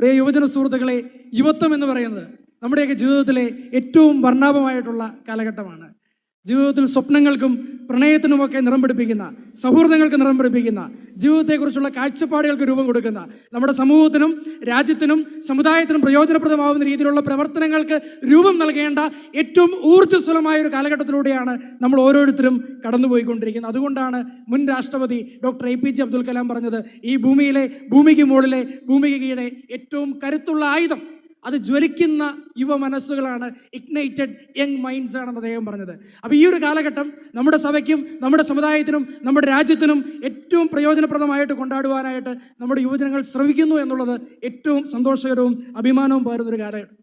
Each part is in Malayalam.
പ്രിയ യുവജന സുഹൃത്തുക്കളെ യുവത്വം എന്ന് പറയുന്നത് നമ്മുടെയൊക്കെ ജീവിതത്തിലെ ഏറ്റവും വർണാഭമായിട്ടുള്ള കാലഘട്ടമാണ്. ജീവിതത്തിൽ സ്വപ്നങ്ങൾക്കും പ്രണയത്തിനുമൊക്കെ നിറം പിടിപ്പിക്കുന്ന സൗഹൃദങ്ങൾക്ക് നിറം പിടിപ്പിക്കുന്ന ജീവിതത്തെക്കുറിച്ചുള്ള കാഴ്ചപ്പാടുകൾക്ക് രൂപം കൊടുക്കുന്ന നമ്മുടെ സമൂഹത്തിനും രാജ്യത്തിനും സമുദായത്തിനും പ്രയോജനപ്രദമാവുന്ന രീതിയിലുള്ള പ്രവർത്തനങ്ങൾക്ക് രൂപം നൽകേണ്ട ഏറ്റവും ഊർജസ്വലമായ ഒരു കാലഘട്ടത്തിലൂടെയാണ് നമ്മൾ ഓരോരുത്തരും കടന്നുപോയിക്കൊണ്ടിരിക്കുന്നത്. അതുകൊണ്ടാണ് മുൻ രാഷ്ട്രപതി doctor A P J Abdul Kalam പറഞ്ഞത് ഈ ഭൂമിയിലെ ഭൂമിക്ക് മുകളിലെ ഭൂമിക്ക് കീഴെ ഏറ്റവും കരുത്തുള്ള ആയുധം അത് ജ്വലിക്കുന്ന യുവ മനസ്സുകളാണ് ഇഗ്നൈറ്റഡ് യങ് മൈൻഡ്സ് ആണെന്ന് അദ്ദേഹം പറഞ്ഞത്. അപ്പോൾ ഈ ഒരു കാലഘട്ടം നമ്മുടെ സഭയ്ക്കും നമ്മുടെ സമുദായത്തിനും നമ്മുടെ രാജ്യത്തിനും ഏറ്റവും പ്രയോജനപ്രദമായിട്ട് കൊണ്ടാടുവാനായിട്ട് നമ്മുടെ യുവജനങ്ങൾ ശ്രമിക്കുന്നു എന്നുള്ളത് ഏറ്റവും സന്തോഷകരവും അഭിമാനവും പകരുന്നൊരു കാലഘട്ടം.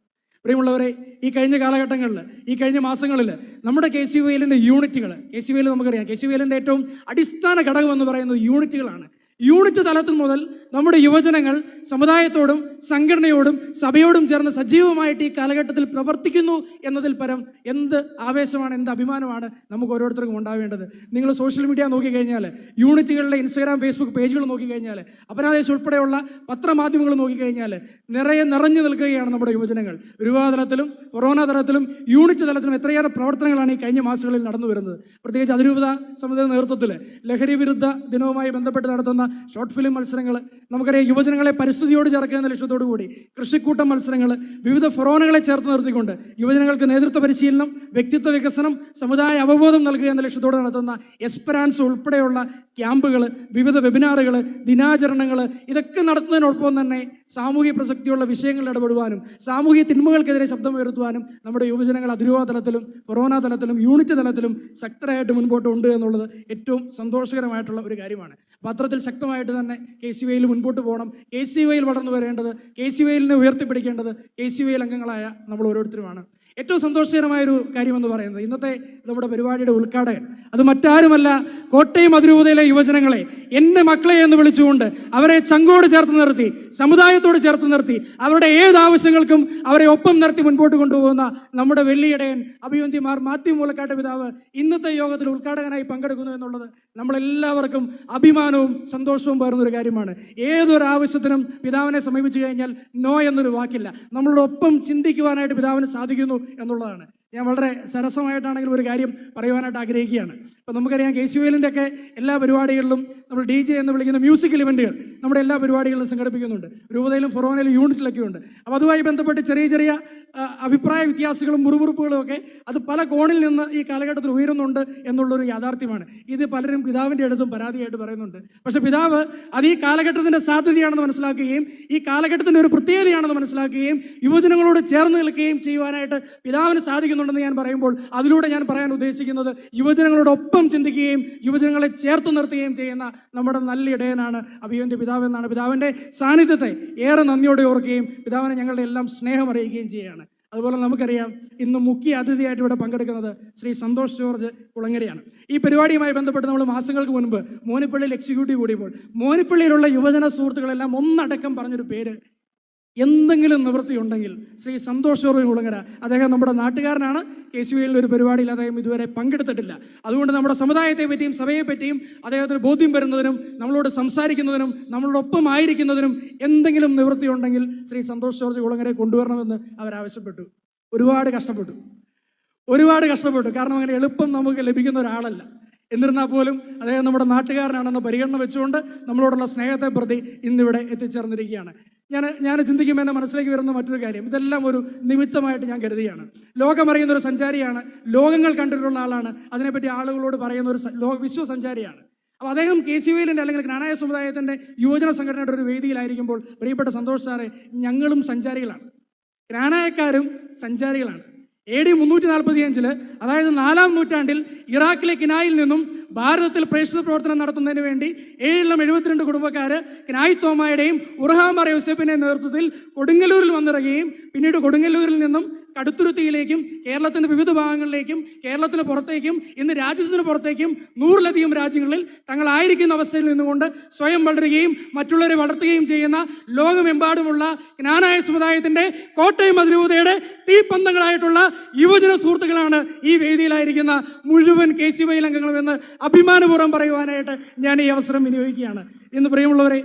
പ്രിയമുള്ളവരെ ഈ കഴിഞ്ഞ കാലഘട്ടങ്ങളിൽ ഈ കഴിഞ്ഞ മാസങ്ങളിൽ നമ്മുടെ കെ സി വൈലിന്റെ യൂണിറ്റുകൾ കെ സി വൈയിൽ നമുക്കറിയാം. കെ സി വൈലിന്റെ ഏറ്റവും അടിസ്ഥാന ഘടകം എന്ന് പറയുന്നത് യൂണിറ്റുകളാണ്. യൂണിറ്റ് തലത്തിൽ മുതൽ നമ്മുടെ യുവജനങ്ങൾ സമുദായത്തോടും സംഘടനയോടും സഭയോടും ചേർന്ന് സജീവമായിട്ട് ഈ കാലഘട്ടത്തിൽ പ്രവർത്തിക്കുന്നു എന്നതിൽ പരം എന്ത് ആവേശമാണ് എന്ത് അഭിമാനമാണ് നമുക്ക് ഓരോരുത്തർക്കും ഉണ്ടാവേണ്ടത്. നിങ്ങൾ സോഷ്യൽ മീഡിയ നോക്കിക്കഴിഞ്ഞാൽ യൂണിറ്റുകളുടെ ഇൻസ്റ്റാഗ്രാം ഫേസ്ബുക്ക് പേജുകൾ നോക്കിക്കഴിഞ്ഞാൽ അപരാദേശം ഉൾപ്പെടെയുള്ള പത്രമാധ്യമങ്ങൾ നോക്കിക്കഴിഞ്ഞാൽ നിറയെ നിറഞ്ഞു നിൽക്കുകയാണ് നമ്മുടെ യുവജനങ്ങൾ. രൂപതലത്തിലും കൊറോണ തലത്തിലും യൂണിറ്റ് തലത്തിലും എത്രയേറെ പ്രവർത്തനങ്ങളാണ് ഈ കഴിഞ്ഞ മാസങ്ങളിൽ നടന്നു വരുന്നത് പ്രത്യേകിച്ച് അതിരൂപത സമിതിയുടെ നേതൃത്വത്തിൽ ലഹരി വിരുദ്ധ ദിനവുമായി ബന്ധപ്പെട്ട് നടത്തുന്ന ഷോർട്ട് ഫിലിം മത്സരങ്ങൾ നമുക്കറിയാം യുവജനങ്ങളെ പരിസ്ഥിതിയോട് ചേർക്കുന്ന ലക്ഷ്യത്തോടു കൂടി കൃഷിക്കൂട്ടം മത്സരങ്ങൾ വിവിധ ഫൊറോണകളെ ചേർത്ത് നിർത്തിക്കൊണ്ട് യുവജനങ്ങൾക്ക് നേതൃത്വ പരിശീലനം വ്യക്തിത്വ വികസനം സമുദായ അവബോധം നൽകുക എന്ന ലക്ഷ്യത്തോടെ നടത്തുന്ന എസ്പെറാൻസ് ഉൾപ്പെടെയുള്ള ക്യാമ്പുകൾ വിവിധ വെബിനാറുകൾ ദിനാചരണങ്ങൾ ഇതൊക്കെ നടത്തുന്നതിനൊപ്പം തന്നെ സാമൂഹ്യ പ്രസക്തിയുള്ള വിഷയങ്ങളിൽ ഇടപെടുവാനും സാമൂഹ്യ തിന്മകൾക്കെതിരെ ശബ്ദം ഉയർത്തുവാനും നമ്മുടെ യുവജനങ്ങൾ അതിരൂപ തലത്തിലും കൊറോണ തലത്തിലും യൂണിറ്റ് തലത്തിലും ശക്തരായിട്ട് മുൻപോട്ട് ഉണ്ട് എന്നുള്ളത് ഏറ്റവും സന്തോഷകരമായിട്ടുള്ള ഒരു കാര്യമാണ്. പത്രത്തിൽ ശക്തമായിട്ട് തന്നെ കെ സി വൈയിൽ മുൻപോട്ട് പോകണം. കെ സി വൈയിൽ വളർന്നു വരേണ്ടത് കെ സി വൈയിലിനെ ഉയർത്തിപ്പിടിക്കേണ്ടത് കെ സി വൈയിൽ അംഗങ്ങളായ നമ്മൾ ഓരോരുത്തരുമാണ്. ഏറ്റവും സന്തോഷകരമായ ഒരു കാര്യമെന്ന് പറയുന്നത് ഇന്നത്തെ നമ്മുടെ പരിപാടിയുടെ ഉദ്ഘാടകൻ. അത് മറ്റാരുമല്ല കോട്ടയം അതിരൂപതയിലെ യുവജനങ്ങളെ എന്റെ മക്കളെ എന്ന് വിളിച്ചുകൊണ്ട് അവരെ ചങ്കോട് ചേർത്ത് നിർത്തി സമുദായത്തോട് ചേർത്ത് നിർത്തി അവരുടെ ഏത് ആവശ്യങ്ങൾക്കും അവരെ ഒപ്പം നിർത്തി മുൻപോട്ട് കൊണ്ടുപോകുന്ന നമ്മുടെ വെള്ളിയിടയൻ അഭിവന്തിമാർ മാത്യു മൂലക്കാട്ട പിതാവ് ഇന്നത്തെ യോഗത്തിൽ ഉദ്ഘാടകനായി പങ്കെടുക്കുന്നു എന്നുള്ളത് നമ്മളെല്ലാവർക്കും അഭിമാനവും സന്തോഷവും പേർന്നൊരു കാര്യമാണ്. ഏതൊരു ആവശ്യത്തിനും പിതാവിനെ സമീപിച്ചു കഴിഞ്ഞാൽ നോ എന്നൊരു വാക്കില്ല. നമ്മളോടൊപ്പം ചിന്തിക്കുവാനായിട്ട് പിതാവിന് സാധിക്കുന്നു. എന്നുള്ളതാണ്. ഞാൻ വളരെ സരസമായിട്ടാണെങ്കിലും ഒരു കാര്യം പറയുവാനായിട്ട് ആഗ്രഹിക്കുകയാണ്. ഇപ്പോൾ നമുക്കറിയാം കെ സി വേലിന്റെ ഒക്കെ എല്ലാ പരിപാടികളിലും നമ്മൾ ഡി ജെ എന്ന് വിളിക്കുന്ന മ്യൂസിക്കൽ ഇവന്റുകൾ നമ്മുടെ എല്ലാ പരിപാടികളിലും സംഘടിപ്പിക്കുന്നുണ്ട്. രൂപതയിലും ഫൊറോനയിലും യൂണിറ്റിലൊക്കെ ഉണ്ട് അപ്പോൾ അതുമായി ബന്ധപ്പെട്ട് ചെറിയ ചെറിയ അഭിപ്രായ വ്യത്യാസങ്ങളും മുറിവുറുപ്പുകളും ഒക്കെ അത് പല കോണിൽ നിന്ന് ഈ കാലഘട്ടത്തിൽ ഉയരുന്നുണ്ട് എന്നുള്ളൊരു യാഥാർത്ഥ്യമാണ്. ഇത് പലരും പിതാവിന്റെ അടുത്തും പരാതിയായിട്ട് പറയുന്നുണ്ട്. പക്ഷേ പിതാവ് അത് ഈ കാലഘട്ടത്തിന്റെ സാധ്യതയാണെന്ന് മനസ്സിലാക്കുകയും ഈ കാലഘട്ടത്തിന്റെ ഒരു പ്രത്യേകതയാണെന്ന് മനസ്സിലാക്കുകയും യുവജനങ്ങളോട് ചേർന്ന് നിൽക്കുകയും ചെയ്യുവാനായിട്ട് പിതാവിന് സാധിക്കുന്നുണ്ടെന്ന് ഞാൻ പറയുമ്പോൾ അതിലൂടെ ഞാൻ പറയാൻ ഉദ്ദേശിക്കുന്നത് യുവജനങ്ങളോടൊപ്പം ചിന്തിക്കുകയും യുവജനങ്ങളെ ചേർത്ത് നിർത്തുകയും ചെയ്യുന്ന നമ്മുടെ നല്ല ഇടയനാണ് അഭിയന്റെ പിതാവ് എന്നാണ് പിതാവിന്റെ സാന്നിധ്യത്തെ ഏറെ നന്ദിയോടെ ഓർക്കുകയും പിതാവിനെ ഞങ്ങളുടെ എല്ലാം സ്നേഹം അറിയിക്കുകയും ചെയ്യുകയാണ്. അതുപോലെ നമുക്കറിയാം ഇന്ന് മുഖ്യ അതിഥിയായിട്ട് ഇവിടെ പങ്കെടുക്കുന്നത് ശ്രീ സന്തോഷ് ജോർജ് കുളങ്ങരയാണ്. ഈ പരിപാടിയുമായി ബന്ധപ്പെട്ട് നമ്മൾ മാസങ്ങൾക്ക് മുൻപ് മോനിപ്പള്ളിയിൽ എക്സിക്യൂട്ടീവ് കൂടിയപ്പോൾ മോനിപ്പള്ളിയിലുള്ള യുവജന സുഹൃത്തുക്കളെല്ലാം ഒന്നടക്കം പറഞ്ഞൊരു പേര് എന്തെങ്കിലും നിവൃത്തി ഉണ്ടെങ്കിൽ ശ്രീ സന്തോഷ് ജോർജ് കുളങ്ങര അദ്ദേഹം നമ്മുടെ നാട്ടുകാരനാണ്. കെ സി വിയിൽ ഒരു പരിപാടിയിൽ അദ്ദേഹം ഇതുവരെ പങ്കെടുത്തിട്ടില്ല. അതുകൊണ്ട് നമ്മുടെ സമുദായത്തെ പറ്റിയും സഭയെ പറ്റിയും അദ്ദേഹത്തിന് ബോധ്യം വരുന്നതിനും നമ്മളോട് സംസാരിക്കുന്നതിനും നമ്മളോടൊപ്പം ആയിരിക്കുന്നതിനും എന്തെങ്കിലും നിവൃത്തി ഉണ്ടെങ്കിൽ ശ്രീ സന്തോഷ് ജോർജ് കുളങ്ങരെ കൊണ്ടുവരണമെന്ന് അവരാവശ്യപ്പെട്ടു ഒരുപാട് കഷ്ടപ്പെട്ടു. ഒരുപാട് കഷ്ടപ്പെട്ടു. കാരണം അങ്ങനെ എളുപ്പം നമുക്ക് ലഭിക്കുന്ന ഒരാളല്ല. എന്നിരുന്നാൽ പോലും അദ്ദേഹം നമ്മുടെ നാട്ടുകാരനാണെന്ന പരിഗണന വെച്ചുകൊണ്ട് നമ്മളോടുള്ള സ്നേഹത്തെ പ്രതി ഇന്നിവിടെ എത്തിച്ചേർന്നിരിക്കുകയാണ്. ഞാൻ ഞാൻ ചിന്തിക്കുമ്പോൾ എന്റെ മനസ്സിലേക്ക് വരുന്ന മറ്റൊരു കാര്യം. ഇതെല്ലാം ഒരു നിമിത്തമായിട്ട് ഞാൻ കരുതിയാണ് ലോകമറിയുന്ന ഒരു സഞ്ചാരിയാണ്. ലോകങ്ങൾ കണ്ടിട്ടുള്ള ആളാണ്. അതിനെപ്പറ്റി ആളുകളോട് പറയുന്ന ഒരു ലോക വിശ്വസഞ്ചാരിയാണ്. അപ്പോൾ അദ്ദേഹം കെ സി വൈലിന്റെ അല്ലെങ്കിൽ ജ്ഞാനായ സമുദായത്തിന്റെ യുവജന സംഘടനയുടെ ഒരു വേദിയിലായിരിക്കുമ്പോൾ പ്രിയപ്പെട്ട സന്തോഷ് സാറെ ഞങ്ങളും സഞ്ചാരികളാണ്. ജ്ഞാനായക്കാരും സഞ്ചാരികളാണ്. എ ഡി മുന്നൂറ്റി നാൽപ്പത്തി അഞ്ചിൽ അതായത് നാലാം നൂറ്റാണ്ടിൽ ഇറാഖിലെ കിനായിൽ നിന്നും ഭാരതത്തിൽ പ്രേക്ഷിത പ്രവർത്തനം നടത്തുന്നതിന് വേണ്ടി ഏഴിലും എഴുപത്തിരണ്ട് കുടുംബക്കാർ കിനായി തോമായുടെയും ഉറഹാമറ യൂസഫിന്റെ നേതൃത്വത്തിൽ കൊടുങ്ങല്ലൂരിൽ വന്നിറങ്ങുകയും പിന്നീട് കൊടുങ്ങല്ലൂരിൽ നിന്നും കടുത്തുരുത്തിയിലേക്കും കേരളത്തിന്റെ വിവിധ ഭാഗങ്ങളിലേക്കും കേരളത്തിന് പുറത്തേക്കും ഇന്ന് രാജ്യത്തിന് പുറത്തേക്കും നൂറിലധികം രാജ്യങ്ങളിൽ തങ്ങളായിരിക്കുന്ന അവസ്ഥയിൽ നിന്നുകൊണ്ട് സ്വയം വളരുകയും മറ്റുള്ളവരെ വളർത്തുകയും ചെയ്യുന്ന ലോകമെമ്പാടുമുള്ള ജ്ഞാനായ സമുദായത്തിന്റെ കോട്ടയം അതിരൂപതയുടെ തീപ്പന്തങ്ങളായിട്ടുള്ള യുവജന സുഹൃത്തുക്കളാണ് ഈ വേദിയിലായിരിക്കുന്ന മുഴുവൻ കെ സി വൈ അംഗങ്ങളുമെന്ന് അഭിമാനപൂർവം പറയുവാനായിട്ട് ഞാൻ ഈ അവസരം വിനിയോഗിക്കുകയാണ്. ഇന്ന് പ്രിയമുള്ളവരെ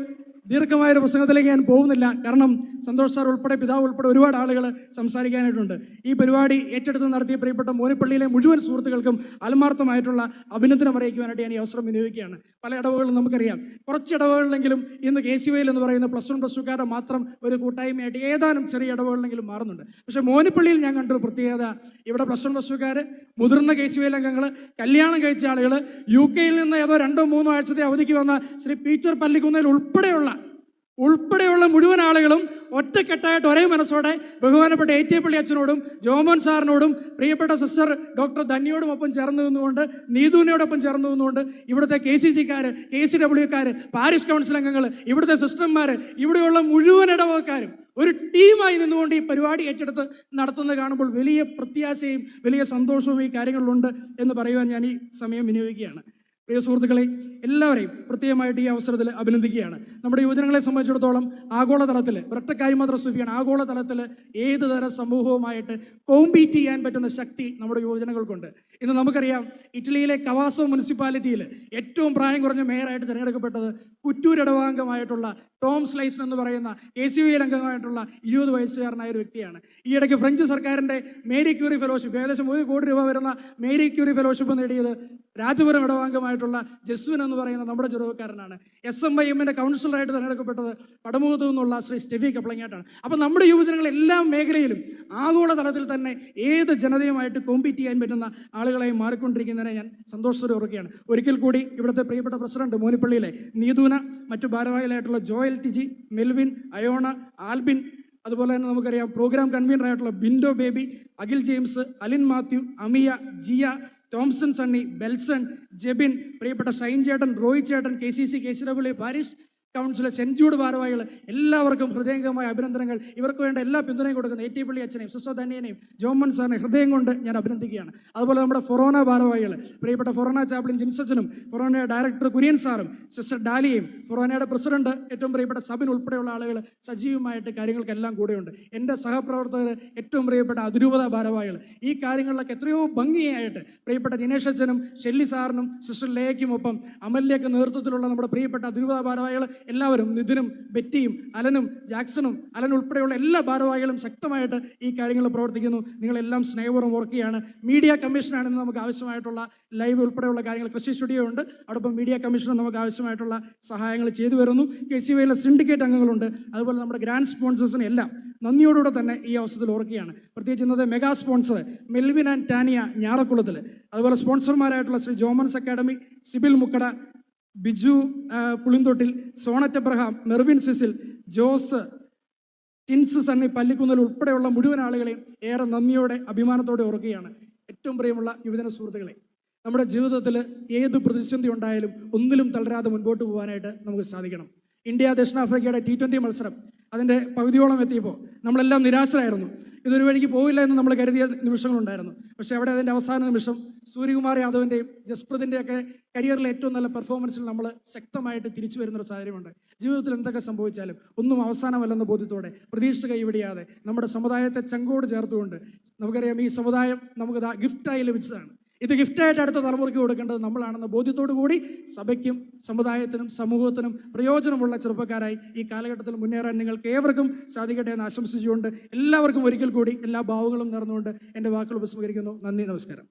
ദീർഘമായ ഒരു പ്രസംഗത്തിലേക്ക് ഞാൻ പോകുന്നില്ല. കാരണം സന്തോഷ് സാർ ഉൾപ്പെടെ പിതാവ് ഉൾപ്പെടെ ഒരുപാട് ആളുകൾ സംസാരിക്കാനായിട്ടുണ്ട്. ഈ പരിപാടി ഏറ്റെടുത്ത് നടത്തിയ പ്രിയപ്പെട്ട മോനിപ്പള്ളിയിലെ മുഴുവൻ സുഹൃത്തുക്കൾക്കും ആത്മാർത്ഥമായിട്ടുള്ള അഭിനന്ദനം അറിയിക്കുവാനായിട്ട് ഞാൻ ഈ അവസരം വിനിയോഗിക്കുകയാണ്. പല ഇടവുകളും നമുക്കറിയാം. കുറച്ച് ഇടവുകളിലെങ്കിലും ഇന്ന് കെ സി വൈയിൽ എന്ന് പറയുന്ന പ്ലസ് വൺ പ്ലസ് ടുക്കാരുടെ മാത്രം ഒരു കൂട്ടായ്മയായിട്ട് ഏതാനും ചെറിയ ഇടവുകളിലെങ്കിലും മാറുന്നുണ്ട്. പക്ഷേ മോനിപ്പള്ളിയിൽ ഞാൻ കണ്ടൊരു പ്രത്യേകത. ഇവിടെ പ്ലസ് വൺ പ്ലസ് ടുക്കാർ മുതിർന്ന കെ സി വൈ അംഗങ്ങൾ കല്യാണം കഴിച്ച ആളുകൾ യു കെയിൽ നിന്ന് ഏതോ രണ്ടോ മൂന്നോ ആഴ്ചത്തെ അവധിക്ക് വന്ന ശ്രീ പീറ്റർ പള്ളിക്കുന്നതിൽ ഉൾപ്പെടെയുള്ള ഉൾപ്പെടെയുള്ള മുഴുവൻ ആളുകളും ഒറ്റക്കെട്ടായിട്ട് ഒരേ മനസ്സോടെ ബഹുമാനപ്പെട്ട എ ടി പള്ളി അച്ഛനോടും ജോമോൻ സാറിനോടും പ്രിയപ്പെട്ട സിസ്റ്റർ ഡോക്ടർ ധന്യയോടും ഒപ്പം ചേർന്ന് നിന്നുകൊണ്ട് നീതുവിനോടൊപ്പം ചേർന്ന് നിന്നുകൊണ്ട് ഇവിടുത്തെ കെ സി സിക്കാർ കെ സി ഡബ്ല്യുക്കാർ പാരിഷ് കൗൺസിൽ അംഗങ്ങൾ ഇവിടുത്തെ സിസ്റ്റർമാർ ഇവിടെയുള്ള മുഴുവൻ ഇടവക്കാരും ഒരു ടീമായി നിന്നുകൊണ്ട് ഈ പരിപാടി ഏറ്റെടുത്ത് നടത്തുന്നത് കാണുമ്പോൾ വലിയ പ്രത്യാശയും വലിയ സന്തോഷവും ഈ കാര്യങ്ങളിലുണ്ട് എന്ന് പറയുവാൻ ഞാൻ ഈ സമയം വിനിയോഗിക്കുകയാണ്. പ്രിയ സുഹൃത്തുക്കളെ എല്ലാവരെയും പ്രത്യേകമായിട്ട് ഈ അവസരത്തിൽ അഭിനന്ദിക്കുകയാണ്. നമ്മുടെ യുവജനങ്ങളെ സംബന്ധിച്ചിടത്തോളം ആഗോളതലത്തിൽ ഒരൊറ്റക്കാര്യം മാത്രം സൂചിപ്പിക്കുകയാണ് ആഗോളതലത്തിൽ ഏത് തര സമൂഹവുമായിട്ട് കോമ്പീറ്റ് ചെയ്യാൻ പറ്റുന്ന ശക്തി നമ്മുടെ യുവജനങ്ങൾക്കുണ്ട്. ഇന്ന് നമുക്കറിയാം ഇറ്റലിയിലെ കവാസോ മുനിസിപ്പാലിറ്റിയിൽ ഏറ്റവും പ്രായം കുറഞ്ഞ മേയറായിട്ട് തിരഞ്ഞെടുക്കപ്പെട്ടത് കുറ്റൂർ ഇടവാംഗമായിട്ടുള്ള ടോം സ്ലൈസൺ എന്ന് പറയുന്ന എ സി വി അംഗമായിട്ടുള്ള ഇരുപത് വയസ്സുകാരനായ ഒരു വ്യക്തിയാണ്. ഈ ഇടയ്ക്ക് ഫ്രഞ്ച് സർക്കാരിന്റെ മേരി ക്യൂറി ഫെലോഷിപ്പ് ഏകദേശം ഒരു കോടി രൂപ വരുന്ന മേരി ക്യൂറി ഫെലോഷിപ്പ് നേടിയത് രാജപുരം ഇടവാംഗമായിട്ടുള്ള ജസ്വിൻ എന്ന് പറയുന്ന നമ്മുടെ ചെറുപ്പക്കാരനാണ്. എസ് എം ഐ എമ്മിന്റെ കൗൺസിലറായിട്ട് തിരഞ്ഞെടുക്കപ്പെട്ടത് പടമുഖത്തു നിന്നുള്ള ശ്രീ സ്റ്റെഫി കപ്ലങ്ങാട്ടാണ്. അപ്പോൾ നമ്മുടെ യുവജനങ്ങൾ എല്ലാ മേഖലയിലും ആഗോളതലത്തിൽ തന്നെ ഏത് ജനതയുമായിട്ട് കോമ്പീറ്റ് ചെയ്യാൻ പറ്റുന്ന ആളുകളായി മാറിക്കൊണ്ടിരിക്കുന്നതിനെ ഞാൻ സന്തോഷത്തോടെ ഓർക്കുകയാണ് ഒരിക്കൽ കൂടി ഇവിടുത്തെ പ്രിയപ്പെട്ട പ്രസിഡന്റ് മോനിപ്പള്ളിയിലെ നീതൂന മറ്റു ഭാരവാഹികളായിട്ടുള്ള ജോയൽ ടിജി മെൽവിൻ അയോണ ആൽബിൻ അതുപോലെ തന്നെ നമുക്കറിയാം പ്രോഗ്രാം കൺവീനർ ആയിട്ടുള്ള ബിൻഡോ ബേബി അഖിൽ ജെയിംസ് അലിൻ മാത്യു അമിയ ജിയ തോംസൺ സണ്ണി ബെൽസൺ ജെബിൻ പ്രിയപ്പെട്ട ഷൈൻ ചേട്ടൻ റോഹിത് ചേട്ടൻ K C C K C W parish കൗൺസിലെ Jude ഭാരവാഹികൾ എല്ലാവർക്കും ഹൃദയംഗമായ അഭിനന്ദനങ്ങൾ. ഇവർക്ക് വേണ്ട എല്ലാ പിന്തുണയും കൊടുക്കുന്ന. എ ടി പള്ളി അച്ഛനെയും സിസ്റ്റർ ധന്യനെയും ജോമൻ സാറിനെ ഹൃദയം കൊണ്ട് ഞാൻ അഭിനന്ദിക്കുകയാണ്. അതുപോലെ നമ്മുടെ ഫൊറോന ഭാരവാഹികൾ പ്രിയപ്പെട്ട ഫൊറോന ചാപ്ലിൻ ജിൻസച്ചനും ഫൊറോനയുടെ ഡയറക്ടർ കുര്യൻ സാറും സിസ്റ്റർ ഡാലിയും ഫൊറോനയുടെ പ്രസിഡന്റ് ഏറ്റവും പ്രിയപ്പെട്ട സബിൻ ഉൾപ്പെടെയുള്ള ആളുകൾ സജീവമായിട്ട് കാര്യങ്ങൾക്കെല്ലാം കൂടെയുണ്ട്. എന്റെ സഹപ്രവർത്തകർ ഏറ്റവും പ്രിയപ്പെട്ട അതിരൂപത ഭാരവാഹികൾ. ഈ കാര്യങ്ങളിലൊക്കെ എത്രയോ ഭംഗിയായിട്ട് പ്രിയപ്പെട്ട ദിനേശ് അച്ഛനും ഷെല്ലി സാറിനും സിസ്റ്റർ ലേക്കും ഒപ്പം അമല്യക്ക് നേതൃത്വത്തിലുള്ള നമ്മുടെ പ്രിയപ്പെട്ട അതിരൂപത ഭാരവാഹികൾ എല്ലാവരും നിതിനും ബെറ്റിയും അലനും ജാക്സണും അലൻ ഉൾപ്പെടെയുള്ള എല്ലാ ഭാരവാഹികളും ശക്തമായിട്ട് ഈ കാര്യങ്ങൾ പ്രവർത്തിക്കുന്നു. നിങ്ങളെല്ലാം സ്നേഹപൂർവം ഓർക്കുകയാണ്. മീഡിയ കമ്മീഷനാണെന്ന് നമുക്ക് ആവശ്യമായിട്ടുള്ള ലൈവ് ഉൾപ്പെടെയുള്ള കാര്യങ്ങൾ. കൃഷി സ്റ്റുഡിയോ ഉണ്ട്. അതോടൊപ്പം മീഡിയ കമ്മീഷനും നമുക്ക് ആവശ്യമായിട്ടുള്ള സഹായങ്ങൾ ചെയ്തു വരുന്നു. കെ സി വൈയിലെ സിൻഡിക്കേറ്റ് അംഗങ്ങളുണ്ട്. അതുപോലെ നമ്മുടെ ഗ്രാൻഡ് സ്പോൺസേഴ്സിനെ എല്ലാം നന്ദിയോടുകൂടെ തന്നെ ഈ അവസരത്തിൽ ഓർക്കുകയാണ്. പ്രത്യേകിച്ച് ഇന്നത്തെ mega sponsor Melvin and Tania ഞാറക്കുളത്തിൽ അതുപോലെ സ്പോൺസർമാരായിട്ടുള്ള Shri Jomons academy Sibil Mukkada Biju Pulinthottil Sonet Abraham Mervin Cecil Jose Tins Sunny Pallikkunnel ഉൾപ്പെടെയുള്ള മുഴുവൻ ആളുകളെയും ഏറെ നന്ദിയോടെ അഭിമാനത്തോടെ ഓർക്കുകയാണ് ഏറ്റവും പ്രിയമുള്ള യുവജന സുഹൃത്തുക്കളെ. നമ്മുടെ ജീവിതത്തിൽ ഏത് പ്രതിസന്ധി ഉണ്ടായാലും ഒന്നിലും തളരാതെ മുൻപോട്ട് പോകാനായിട്ട് നമുക്ക് സാധിക്കണം. ഇന്ത്യ ദക്ഷിണാഫ്രിക്കയുടെ ടി ട്വന്റി മത്സരം അതിന്റെ പകുതിയോളം എത്തിയപ്പോൾ നമ്മളെല്ലാം നിരാശരായിരുന്നു. ഇതൊരു വഴിക്ക് പോവില്ല എന്ന് നമ്മൾ കരുതിയ നിമിഷങ്ങളുണ്ടായിരുന്നു. പക്ഷേ അവിടെ അതിന്റെ അവസാന നിമിഷം സൂര്യകുമാർ യാദവിന്റെയും ജസ്പ്രീതിന്റെയും ഒക്കെ കരിയറിലെ ഏറ്റവും നല്ല പെർഫോമൻസിൽ നമ്മൾ ശക്തമായിട്ട് തിരിച്ചു വരുന്നൊരു സാഹചര്യമുണ്ട്. ജീവിതത്തിൽ എന്തൊക്കെ സംഭവിച്ചാലും ഒന്നും അവസാനമല്ലെന്ന ബോധ്യത്തോടെ പ്രതീക്ഷ കൈവിടിയാതെ നമ്മുടെ സമുദായത്തെ ചങ്കോട് ചേർത്തുകൊണ്ട് നമുക്കറിയാം ഈ സമുദായം നമുക്ക് ഗിഫ്റ്റായി ലഭിച്ചതാണ്. ഇത് ഗിഫ്റ്റായിട്ട് അടുത്ത തലമുറയ്ക്ക് കൊടുക്കേണ്ടത് നമ്മളാണെന്ന ബോധ്യത്തോടു കൂടി സഭയ്ക്കും സമുദായത്തിനും സമൂഹത്തിനും പ്രയോജനമുള്ള ചെറുപ്പക്കാരായി ഈ കാലഘട്ടത്തിൽ മുന്നേറാൻ നിങ്ങൾക്ക് ഏവർക്കും സാധിക്കട്ടെ എന്ന് ആശംസിച്ചുകൊണ്ട് എല്ലാവർക്കും ഒരിക്കൽ കൂടി എല്ലാ ഭാവങ്ങളും നേർന്നുകൊണ്ട് എന്റെ വാക്കുകൾ ഉപസ്മരിക്കുന്നു നന്ദി നമസ്കാരം.